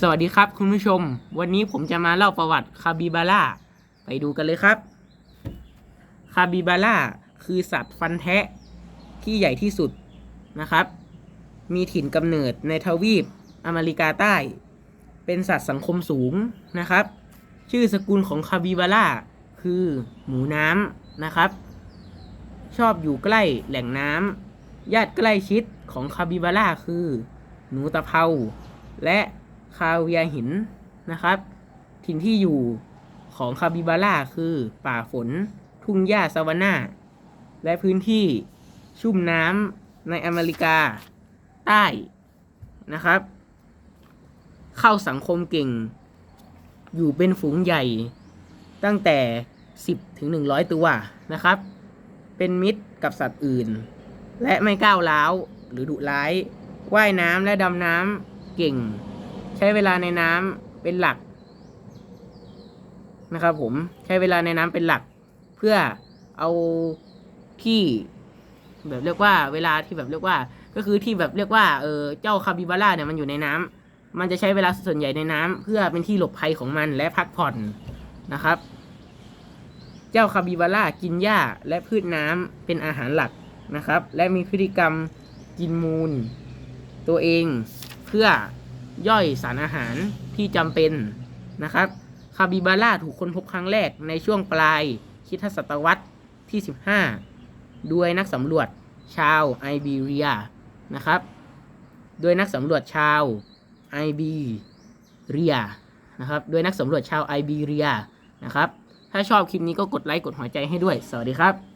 สวัสดีครับคุณผู้ชม วันนี้ผมจะมาเล่าประวัติคาบิบาร่าไปดูกันเลยครับ คาบิบาร่าคือสัตว์ฟันแทะที่ใหญ่ที่สุดนะครับ มีถิ่นกำเนิดในทวีปอเมริกาใต้ เป็นสัตว์สังคมสูงนะครับ ชื่อสกุลของคาบิบาร่าคือหมูน้ำนะครับ ชอบอยู่ใกล้แหล่งน้ำญาติใกล้ชิดของคาบิบาร่าคือ หนูตะเภาและ คาเวียหินนะครับ ถิ่นที่อยู่ของคาบิบาร่าคือป่าฝน ทุ่งหญ้าซาวาน่า และพื้นที่ชุ่มน้ำในอเมริกาใต้นะครับ เข้าสังคมเก่ง อยู่เป็นฝูงใหญ่ ตั้งแต่ 10 ถึง 100 ตัวนะครับ เป็นมิตรกับสัตว์อื่น และไม่ก้าวร้าวหรือดุร้าย ว่ายน้ำและดำน้ำเก่ง ช้เวลาในน้ำเป็นหลักนะครับผมใช้เวลาในน้ำเป็นหลัก เพื่อเอาที่แบบเรียกว่าเวลาที่แบบเรียกว่า ก็คือที่แบบเรียกว่าเออเจ้าคาบิบาร่าเนี่ยมันอยู่ในน้ำมันจะใช้เวลาส่วนใหญ่ในน้ำเพื่อเป็นที่หลบภัยของมันและพักผ่อนนะครับ เจ้าคาบิบาร่ากินหญ้าและพืชน้ำเป็นอาหารหลักนะครับ และมีพฤติกรรมกินมูล ตัวเองเพื่อ ย่อยสารอาหารที่จำเป็นนะครับคาบิบาร่าถูกค้นพบครั้งแรกในช่วงปลายคริดศตวรรษที่ 15ด้วยนักสำรวจชาวไอบีเรียนะครับ โดยนักสำรวจชาวไอบีเรียนะครับ โดยนักสำรวจชาวไอบีเรียนะครับ ถ้าชอบคลิปนี้ก็กดไลค์กดหัวใจให้ด้วย สวัสดีครับ